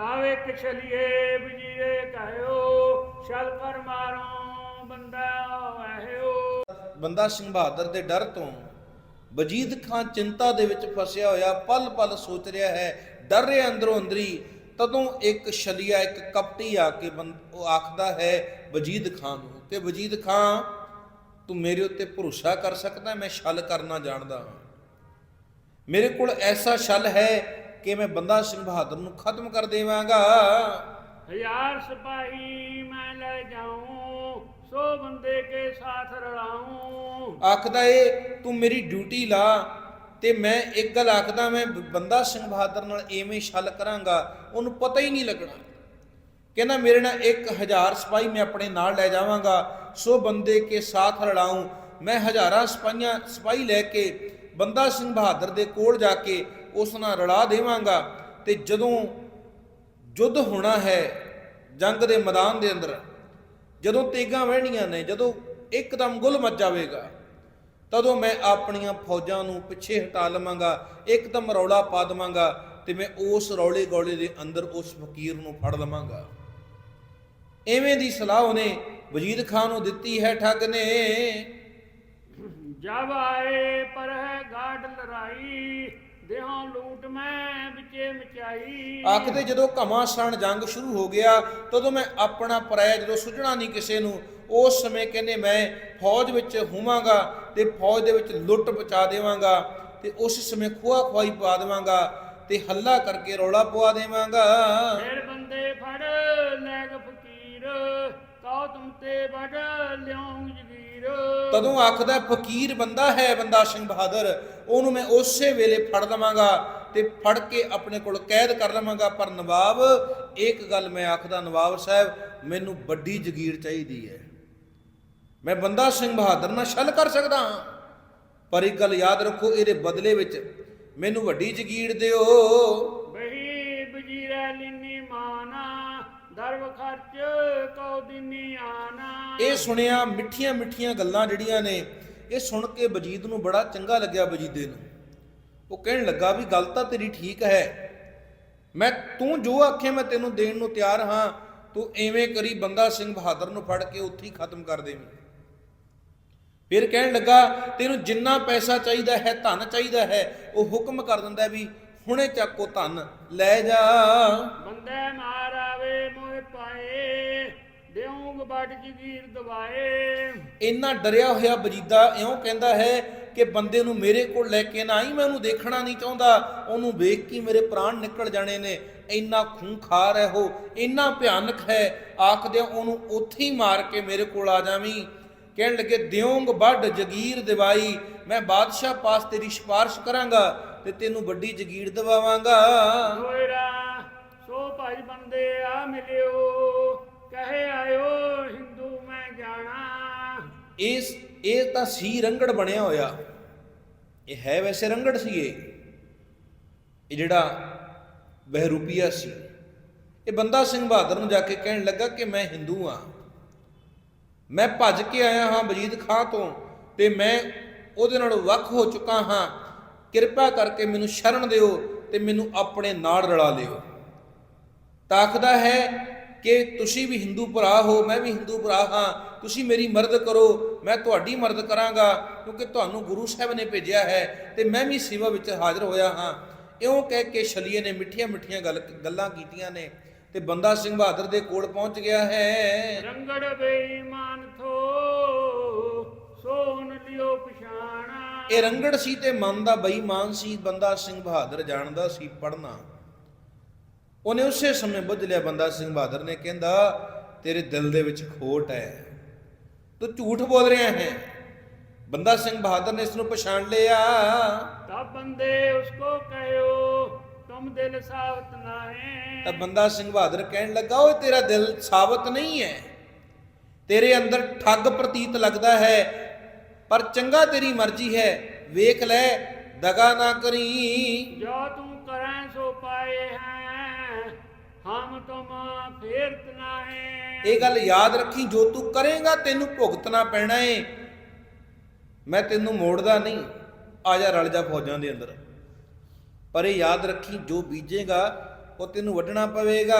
ਤਾਵੇ ਕਿਛਲੀਏ ਬਜੀਰੇ ਕਹਿਓ ਛਲ ਕਰ ਮਾਰੋ ਬੰਦਾ ਆਹਿਓ ਬੰਦਾ ਸਿੰਘ ਬਹਾਦਰ ਦੇ ਡਰ ਤੋਂ ਵਜੀਦ ਖਾਨ ਚਿੰਤਾ ਦੇ ਵਿੱਚ ਫਸਿਆ ਹੋਇਆ, ਪਲ ਪਲ ਸੋਚ ਰਿਹਾ ਹੈ, ਡਰ ਰਿਹਾ ਅੰਦਰੋਂ ਅੰਦਰੀ, ਤਦੋਂ ਇੱਕ ਛਲੀਆ, ਇੱਕ ਕਪਟੀ ਆ ਕੇ ਬੰ- ਉਹ ਆਖਦਾ ਹੈ, ਵਜੀਦ ਖਾਨ ਨੂੰ, ਕਿ ਵਜੀਦ ਖਾਨ, ਤੂੰ ਮੇਰੇ ਉੱਤੇ ਭਰੋਸਾ ਕਰ ਸਕਦਾ, ਮੈਂ ਛਲ ਕਰਨਾ ਜਾਣਦਾ ਹਾਂ। ਮੇਰੇ ਕੋਲ ਐਸਾ ਛਲ ਹੈ ਕਿ ਮੈਂ ਬੰਦਾ ਸਿੰਘ ਬਹਾਦਰ ਨੂੰ ਖਤਮ ਕਰ ਦੇਵਾਂਗਾ? ਹਜ਼ਾਰ ਸਿਪਾਹੀ ਮੈਂ ਲੈ ਜਾਉਂ ਸੋ ਬੰਦੇ ਕੇ ਸਾਥ ਰਲਾਉਂ ਆਖਦਾ ਏ ਤੂੰ ਮੇਰੀ ਡਿਊਟੀ ਲਾ ਤੇ ਮੈਂ ਇੱਕ ਗੱਲ ਆਖਦਾ ਮੈਂ ਬੰਦਾ ਸਿੰਘ ਬਹਾਦਰ ਨਾਲ ਐਵੇਂ ਛਲ ਕਰਾਂਗਾ ਉਹਨੂੰ ਪਤਾ ਹੀ ਨਹੀਂ ਲੱਗਣਾ। ਕਹਿੰਦਾ ਮੇਰੇ ਨਾਲ 1000 ਸਿਪਾਹੀ ਮੈਂ ਆਪਣੇ ਨਾਲ ਲੈ ਜਾਵਾਂਗਾ ਸੋ ਬੰਦੇ ਕੇ ਸਾਥ ਲੜਾਉਂ ਮੈਂ ਹਜ਼ਾਰਾਂ ਸਿਪਾਹੀਆਂ ਸਿਪਾਹੀ ਲੈ ਕੇ ਬੰਦਾ ਸਿੰਘ ਬਹਾਦਰ ਦੇ ਕੋਲ ਜਾ ਕੇ ਉਸ ਨਾਲ ਰਲਾ ਦੇਵਾਂਗਾ ਤੇ ਜਦੋਂ ਯੁੱਧ ਹੋਣਾ ਹੈ ਜੰਗ ਦੇ ਮੈਦਾਨ ਦੇ ਅੰਦਰ, ਜਦੋਂ ਤੇਗਾਂ ਵਹਿਣੀਆਂ ਨੇ, ਜਦੋਂ ਇੱਕਦਮ ਗੁਲ ਮਚ ਜਾਵੇਗਾ, ਤਦੋਂ ਮੈਂ ਆਪਣੀਆਂ ਫੌਜਾਂ ਨੂੰ ਪਿੱਛੇ ਹਟਾ ਲਵਾਂਗਾ, ਇੱਕਦਮ ਰੌਲਾ ਪਾ ਦਵਾਂਗਾ ਤੇ ਮੈਂ ਉਸ ਰੌਲੇ ਗੋਲੇ ਦੇ ਅੰਦਰ ਉਸ ਫਕੀਰ ਨੂੰ ਫੜ ਲਵਾਂਗਾ। ਐਵੇਂ ਦੀ ਸਲਾਹ ਉਹਨੇ ਵਜੀਦ ਖਾਨ ਨੂੰ ਦਿੱਤੀ ਹੈ ਠੱਗ ਨੇ। ਜਬ ਆਏ ਪਰ ਹੈ ਗਾਡ ਲੜਾਈ। ਦੇਹਾਂ ਲੂਟ ਮੈਂ ਵਿਚੇ ਮਚਾਈ। ਆਖਦੇ ਜਦੋਂ ਘਮਾਸਾਨ ਜੰਗ ਸ਼ੁਰੂ ਹੋ ਗਿਆ ਤਦੋਂ ਮੈਂ ਆਪਣਾ ਪਰਾਇਆ ਜਦੋਂ ਸੁਝਣਾ ਨਹੀਂ ਕਿਸੇ ਨੂੰ ਉਸ ਸਮੇਂ ਕਹਿੰਦੇ ਮੈਂ ਫੌਜ ਵਿੱਚ ਹੋਵਾਂਗਾ ਤੇ ਫੌਜ ਦੇ ਵਿੱਚ ਲੁੱਟ ਪਚਾ ਦੇਵਾਂਗਾ ਤੇ ਉਸ ਸਮੇਂ ਖੋਆ ਖਵਾਈ ਪਾ ਦੇਵਾਂਗਾ ਤੇ ਹੱਲਾ ਕਰਕੇ ਰੌਲਾ ਪਵਾ ਦੇਵਾਂਗਾ। ਫਿਰ ਬੰਦੇ ਫੜ ਲੈ ਗ ਫਕੀਰ ਕਹੋ ਤੁਮ ਤੇ ਲਿਆਉਂ ਜਗੀਰ। ਤਦੋਂ ਆਖਦਾ ਫਕੀਰ ਬੰਦਾ ਹੈ ਬੰਦਾ ਸਿੰਘ ਬਹਾਦਰ। ਉਹਨੂੰ ਮੈਂ ਉਸੇ ਵੇਲੇ ਫੜ ਲਵਾਂਗਾ ਤੇ ਫੜ ਕੇ ਆਪਣੇ ਕੋਲ ਕੈਦ ਕਰ ਲਵਾਂਗਾ। ਪਰ ਨਵਾਬ ਇੱਕ ਗੱਲ ਮੈਂ ਆਖਦਾ ਨਵਾਬ ਸਾਹਿਬ ਮੈਨੂੰ ਵੱਡੀ ਜ਼ਗੀਰ ਚਾਹੀਦੀ ਹੈ। ਮੈਂ ਬੰਦਾ ਸਿੰਘ ਬਹਾਦਰ ਨਾਲ ਛਲ ਕਰ ਸਕਦਾ ਹਾਂ। ਪਰ ਇੱਕ ਗੱਲ ਯਾਦ ਰੱਖੋ ਇਹਦੇ ਬਦਲੇ ਵਿੱਚ ਮੈਨੂੰ ਵੱਡੀ ਜ਼ਗੀਰ ਦਿਓ। ਬਹੀ ਬਜੀਰਾ ਮਾਨਾ ਦਰਵ ਖਰਚ ਕਉ ਦਿਨੀ ਆਨਾ। ਇਹ ਸੁਣਿਆ ਮਿੱਠੀਆਂ ਮਿੱਠੀਆਂ ਗੱਲਾਂ ਜਿਹੜੀਆਂ ਨੇ ਇਹ ਸੁਣ ਕੇ ਬਜੀਦ ਨੂੰ ਬੜਾ ਚੰਗਾ ਲੱਗਿਆ ਬਜੀਦੇ ਨੂੰ। ਉਹ ਕਹਿਣ ਲੱਗਾ ਵੀ ਗੱਲ ਤਾਂ ਤੇਰੀ ਠੀਕ ਹੈ। ਮੈਂ ਤੂੰ ਜੋ ਆਖੇ ਮੈਂ ਤੈਨੂੰ ਦੇਣ ਨੂੰ ਤਿਆਰ ਹਾਂ ਤੂੰ ਐਵੇਂ ਕਰੀ ਬੰਦਾ ਸਿੰਘ ਬਹਾਦਰ ਨੂੰ ਫੜ ਕੇ ਉੱਥੇ ਹੀ ਖਤਮ ਕਰ ਦੇਵੀਂ। ਫਿਰ ਕਹਿਣ ਲੱਗਾ ਤੈਨੂੰ ਜਿੰਨਾ ਪੈਸਾ ਚਾਹੀਦਾ ਹੈ ਧਨ ਚਾਹੀਦਾ ਹੈ ਉਹ ਹੁਕਮ ਕਰ ਦਿੰਦਾ ਵੀ ਹੁਣੇ ਚੱਕੋ ਧਨ ਲੈ ਜਾ। ਬੰਦੇ ਮਾਰ ਆਵੇ ਮੋਹ ਪਾਏ ਦੇਉਂਗ ਬੜ ਜਗੀਰ ਦਵਾਏ। ਇੰਨਾ ਡਰਿਆ ਹੋਇਆ ਬਜੀਦਾ ਇਉਂ ਕਹਿੰਦਾ ਹੈ ਕਿ ਬੰਦੇ ਨੂੰ ਮੇਰੇ ਕੋਲ ਲੈ ਕੇ ਨਾ ਆਈ ਮੈਂ ਉਹਨੂੰ ਦੇਖਣਾ ਨਹੀਂ ਚਾਹੁੰਦਾ। ਉਹਨੂੰ ਵੇਖ ਕੇ ਮੇਰੇ ਪ੍ਰਾਣ ਨਿਕਲ ਜਾਣੇ ਨੇ। ਇੰਨਾ ਖੂੰਖਾਰ ਹੈ ਉਹ ਇੰਨਾ ਭਿਆਨਕ ਹੈ। ਆਖਦਿਆਂ ਉਹਨੂੰ ਉੱਥੇ ਹੀ ਮਾਰ ਕੇ ਮੇਰੇ ਕੋਲ ਆ ਜਾਵੀਂ। ਕਹਿਣ ਲੱਗੇ ਦਿਉਂਗ ਵੱਡ ਜਗੀਰ ਦਿਵਾਈ। ਮੈਂ ਬਾਦਸ਼ਾਹ ਪਾਸ ਤੇਰੀ ਸਿਫਾਰਿਸ਼ ਕਰਾਂਗਾ ਤੇ ਤੈਨੂੰ ਵੱਡੀ ਜਗੀਰ ਦਿਵਾਵਾਂਗਾ। ਹੋਇਰਾ ਸੋ ਭਾਈ ਬੰਦੇ ਆ ਇਸ, ਇਹ ਤਾਂ ਸੀ ਰੰਗੜ ਬਣਿਆ ਹੋਇਆ। ਇਹ ਹੈ ਵੈਸੇ ਰੰਗੜ ਸੀ ਇਹ। ਇਹ ਜਿਹੜਾ ਬਹਿਰੂਪੀਆ ਸੀ। ਇਹ ਬੰਦਾ ਸਿੰਘ ਬਹਾਦਰ ਨੂੰ ਜਾ ਕੇ ਕਹਿਣ ਲੱਗਾ ਕਿ ਮੈਂ ਹਿੰਦੂ ਆ ਮੈਂ ਭੱਜ ਕੇ ਆਇਆ ਹਾਂ ਵਜੀਦ ਖਾਂ ਤੋਂ ਤੇ ਮੈਂ ਉਹਦੇ ਨਾਲ ਵੱਖ ਹੋ ਚੁੱਕਾ ਹਾਂ। ਕਿਰਪਾ ਕਰਕੇ ਮੈਨੂੰ ਸ਼ਰਨ ਦਿਓ ਤੇ ਮੈਨੂੰ ਆਪਣੇ ਨਾਲ ਰਲਾ ਲਿਓ। ਤਾਕਦਾ ਹੈ ਕਿ ਤੁਸੀਂ ਵੀ ਹਿੰਦੂ ਭਰਾ ਹੋ ਮੈਂ ਵੀ ਹਿੰਦੂ ਭਰਾ ਹਾਂ ਤੁਸੀਂ ਮੇਰੀ ਮਦਦ ਕਰੋ ਮੈਂ ਤੁਹਾਡੀ ਮਦਦ ਕਰਾਂਗਾ ਕਿਉਂਕਿ ਤੁਹਾਨੂੰ ਗੁਰੂ ਸਾਹਿਬ ਨੇ ਭੇਜਿਆ ਹੈ ਤੇ ਮੈਂ ਵੀ ਸੇਵਾ ਵਿੱਚ ਹਾਜ਼ਰ ਹੋਇਆ ਹਾਂ। ਇਉਂ ਕਹਿ ਕੇ ਛਲੀਏ ਨੇ ਮਿੱਠੀਆਂ ਮਿੱਠੀਆਂ ਗੱਲ ਗੱਲਾਂ ਕੀਤੀਆਂ ਨੇ ਤੇ ਬੰਦਾ ਸਿੰਘ ਬਹਾਦਰ ਦੇ ਕੋਲ ਪਹੁੰਚ ਗਿਆ ਹੈ। ਰੰਗੜ ਬੇਈਮਾਨ ਥੋ ਸੋਨ ਲਿਓ ਪਛਾਣਾ। ਇਹ ਰੰਗੜ ਸੀ ਤੇ ਮਨ ਦਾ ਬੇਈਮਾਨ ਸੀ ਬੰਦਾ ਸਿੰਘ ਬਹਾਦਰ ਜਾਣਦਾ ਸੀ ਪੜਨਾ ਉਹਨੇ ਉਸੇ ਸਮੇਂ ਬੁੱਝ ਲਿਆ ਬੰਦਾ ਸਿੰਘ ਬਹਾਦਰ ਨੇ ਕਹਿੰਦਾ ਤੇਰੇ ਦਿਲ ਦੇ ਵਿੱਚ ਖੋਟ ਹੈ। ਤੂੰ ਝੂਠ ਬੋਲ ਰਿਹਾ ਹੈ। ਬੰਦਾ ਸਿੰਘ ਬਹਾਦਰ ਨੇ ਇਸ ਨੂੰ ਪਛਾਣ ਲਿਆ। ਤਬ ਬੰਦੇ ਉਸਕੋ ਕਹਿਓ ਤੁਮ ਦਿਲ ਸਾਵਤ ਨਾਹੇ। ਤਾਂ ਬੰਦਾ ਸਿੰਘ ਬਹਾਦਰ ਕਹਿਣ ਲੱਗਾ ਓਏ ਤੇਰਾ ਦਿਲ ਸਾਬਤ ਨਹੀਂ ਹੈ। ਤੇਰੇ ਅੰਦਰ ਠੱਗ ਪ੍ਰਤੀਤ ਲੱਗਦਾ ਹੈ ਪਰ ਚੰਗਾ ਤੇਰੀ ਮਰਜ਼ੀ ਹੈ। ਵੇਖ ਲੈ ਦਗਾ ਨਾ ਕਰੀ। ਜੋ ਤੂੰ ਕਰੈ ਸੋ ਪਾਏ ਹੈ। ਹਮ ਤੁਮ ਫੇਰਤ ਨਾਹੇ ਇਹ ਗੱਲ ਯਾਦ ਰੱਖੀ ਜੋ ਤੂੰ ਕਰੇਗਾ ਤੈਨੂੰ ਭੁਗਤਣਾ ਪੈਣਾ ਏ। ਮੈਂ ਤੈਨੂੰ ਮੋੜਦਾ ਨਹੀਂ। ਆ ਜਾ ਰਲ ਜਾ ਫੌਜਾਂ ਦੇ ਅੰਦਰ। ਪਰ ਇਹ ਯਾਦ ਰੱਖੀ ਜੋ ਬੀਜੇਗਾ ਉਹ ਤੈਨੂੰ ਵੱਢਣਾ ਪਵੇਗਾ।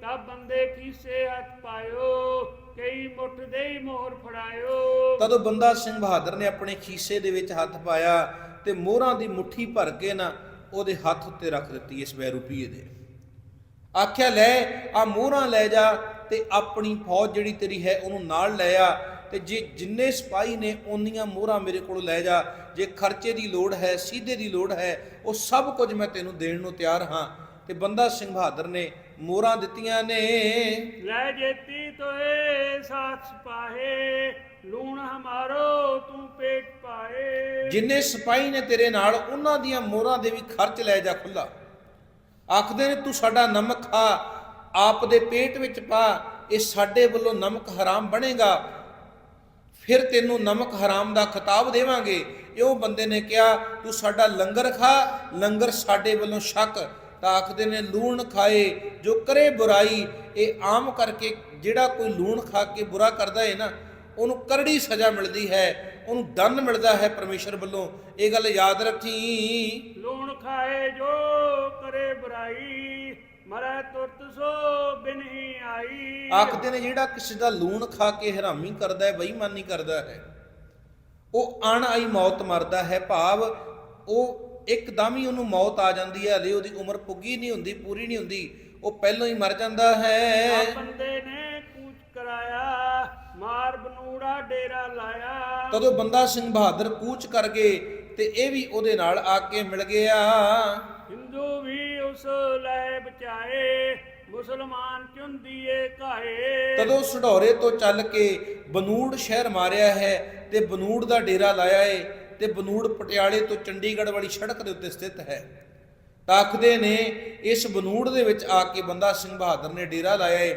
ਤਾਂ ਬੰਦੇ ਕੀਸੇ ਹੱਥ ਪਾਇਓ ਕਈ ਮੁੱਠ ਦੇ ਹੀ ਮੋਹਰ ਫੜਾਇਓ। ਤਦੋਂ ਬੰਦਾ ਸਿੰਘ ਬਹਾਦਰ ਨੇ ਆਪਣੇ ਖੀਸੇ ਦੇ ਵਿੱਚ ਹੱਥ ਪਾਇਆ ਤੇ ਮੋਹਰਾਂ ਦੀ ਮੁਠੀ ਭਰ ਕੇ ਨਾ ਉਹਦੇ ਹੱਥ ਉੱਤੇ ਰੱਖ ਦਿੱਤੀ ਇਸ ਵੈ ਦੇ। ਆਖਿਆ, ਲੈ ਆ ਮੋਹਰਾਂ ਲੈ ਜਾ ਤੇ ਆਪਣੀ ਫੌਜ ਜਿਹੜੀ ਤੇਰੀ ਹੈ ਉਹਨੂੰ ਨਾਲ ਲੈ ਆ ਤੇ ਜੇ ਜਿੰਨੇ ਸਿਪਾਹੀ ਨੇ ਉਹਨੀਆਂ ਮੋਹਰਾਂ ਮੇਰੇ ਕੋਲ ਲੈ ਜਾ, ਜੇ ਖਰਚੇ ਦੀ ਲੋੜ ਹੈ, ਸੀਧੇ ਦੀ ਲੋੜ ਹੈ, ਉਹ ਸਭ ਕੁਝ ਮੈਂ ਤੈਨੂੰ ਦੇਣ ਨੂੰ ਤਿਆਰ ਹਾਂ। ਤੇ ਬੰਦਾ ਸਿੰਘ ਬਹਾਦਰ ਨੇ ਮੋਹਰਾਂ ਦਿੱਤੀਆਂ ਨੇ। ਲੈ ਜੇਤੀ ਤੋਏ ਸਾਥ ਸਿਪਾਹੇ, ਲੂਣ ਹਮਾਰੋ, ਤੂੰ ਪੇਟ ਜਿੰਨੇ ਸਿਪਾਹੀ ਨੇ ਤੇਰੇ ਨਾਲ, ਉਹਨਾਂ ਦੀਆਂ ਮੋਹਰਾਂ ਦੇ ਵੀ ਖਰਚ ਲੈ ਜਾ ਖੁੱਲਾ ਆਖਦੇ ਨੇ, ਤੂੰ ਸਾਡਾ ਨਮਕ ਖਾ, ਆਪ ਦੇ ਪੇਟ ਵਿੱਚ ਪਾ, ਇਹ ਸਾਡੇ ਵੱਲੋਂ ਨਮਕ ਹਰਾਮ ਬਣੇਗਾ। ਫਿਰ ਤੈਨੂੰ ਨਮਕ ਹਰਾਮ ਦਾ ਖਿਤਾਬ ਦੇਵਾਂਗੇ। ਇਹੋ ਬੰਦੇ ਨੇ ਕਿਹਾ, ਤੂੰ ਸਾਡਾ ਲੰਗਰ ਖਾ, ਲੰਗਰ ਸਾਡੇ ਵੱਲੋਂ ਸ਼ੱਕ ਤਾਂ ਆਖਦੇ ਨੇ, ਲੂਣ ਖਾਏ, ਜੋ ਕਰੇ ਬੁਰਾਈ, ਇਹ ਆਮ ਕਰਕੇ ਜਿਹੜਾ ਕੋਈ ਲੂਣ ਖਾ ਕੇ ਬੁਰਾ ਕਰਦਾ ਹੈ ਨਾ, ਉਹਨੂੰ ਕਰੜੀ ਸਜ਼ਾ ਮਿਲਦੀ ਹੈ। ਉਹਨੂੰ ਦੰਡ ਮਿਲਦਾ ਹੈ ਪਰਮੇਸ਼ਰ ਵੱਲੋਂ। ਇਹ ਗੱਲ ਯਾਦ ਰੱਖੀ। ਲੂਣ ਖਾਏ ਜੋ ਕਰੇ ਬੁਰਾਈ ਮਰੈ ਤੁਰਤ ਸੋ ਬਿਨ ਹੀ ਆਈ। ਆਖਦੇ ਨੇ ਜਿਹੜਾ ਕਿਸੇ ਦਾ ਲੂਣ ਖਾ ਕੇ ਹਰਾਮੀ ਕਰਦਾ ਹੈ ਬੇਈਮਾਨੀ ਕਰਦਾ ਹੈ ਉਹ ਅਣ ਆਈ ਮੌਤ ਮਰਦਾ ਹੈ। ਭਾਵ ਉਹ ਇੱਕਦਮ ਹੀ ਉਹਨੂੰ ਮੌਤ ਆ ਜਾਂਦੀ ਹੈ। ਹਲੇ ਉਹਦੀ ਉਮਰ ਪੁੱਗੀ ਨਹੀਂ ਹੁੰਦੀ ਪੂਰੀ ਨਹੀਂ ਹੁੰਦੀ। ਉਹ ਪਹਿਲਾਂ ਹੀ ਮਰ ਜਾਂਦਾ ਹੈ। ਬੰਦੇ ਨੇ ਤਦੋਂ ਬੰਦਾ ਸਿੰਘ ਬਹਾਦਰ ਕੂਚ ਕਰ ਗਏ ਤੇ ਇਹ ਵੀ ਉਹਦੇ ਨਾਲ ਆ ਕੇ ਮਿਲ ਗਿਆ। ਹਿੰਦੂ ਵੀ ਉਸ ਲੈ ਬਚਾਏ ਮੁਸਲਮਾਨ ਚੁੰਦੀਏ ਕਾਏ ਤਦੋਂ ਸਢੌਰੇ ਤੋਂ ਚੱਲ ਕੇ ਬਨੂੜ ਸ਼ਹਿਰ ਮਾਰਿਆ ਹੈ ਤੇ ਬਨੂੜ ਦਾ ਡੇਰਾ ਲਾਇਆ ਏ ਤੇ ਬਨੂੜ ਪਟਿਆਲੇ ਤੋਂ ਚੰਡੀਗੜ੍ਹ ਵਾਲੀ ਸੜਕ ਦੇ ਉੱਤੇ ਸਥਿਤ ਹੈ। ਤਾਕਦੇ ਨੇ ਇਸ ਬਨੂੜ ਦੇ ਵਿੱਚ ਆ ਕੇ ਬੰਦਾ ਸਿੰਘ ਬਹਾਦਰ ਨੇ ਡੇਰਾ ਲਾਇਆ ਏ।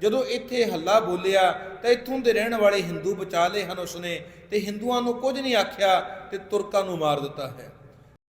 ਜਦੋਂ ਇੱਥੇ ਹੱਲਾ ਬੋਲਿਆ ਤਾਂ ਇੱਥੋਂ ਦੇ ਰਹਿਣ ਵਾਲੇ ਹਿੰਦੂ ਬਚਾ ਲਏ ਹਨ ਉਸਨੇ ਤੇ ਹਿੰਦੂਆਂ ਨੂੰ ਕੁਝ ਨਹੀਂ ਆਖਿਆ ਤੇ ਤੁਰਕਾਂ ਨੂੰ ਮਾਰ ਦਿੱਤਾ ਹੈ।